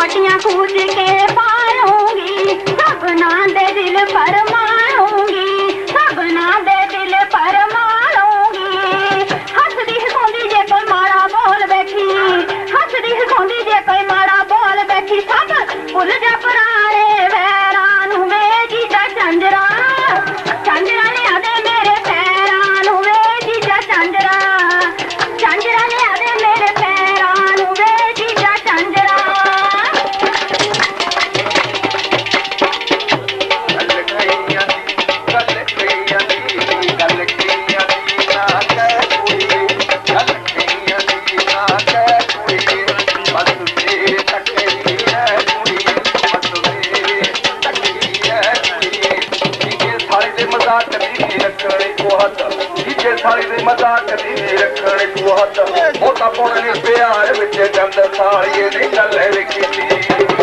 मोटियाँ कूद के पालूँगी सपना दे दिल पर ਹੱਥ ਸਾਲੀ ਦੇ ਮਜ਼ਾਕ ਦੀ ਰੱਖਣ ਤੂੰ ਹੱਥ। ਉਹ ਤਾਂ ਨੇ ਪਿਆਰ ਵਿੱਚ ਗੰਦ ਸਾਲੀਏ ਨੇ ਗੱਲ ਵੇਖੀ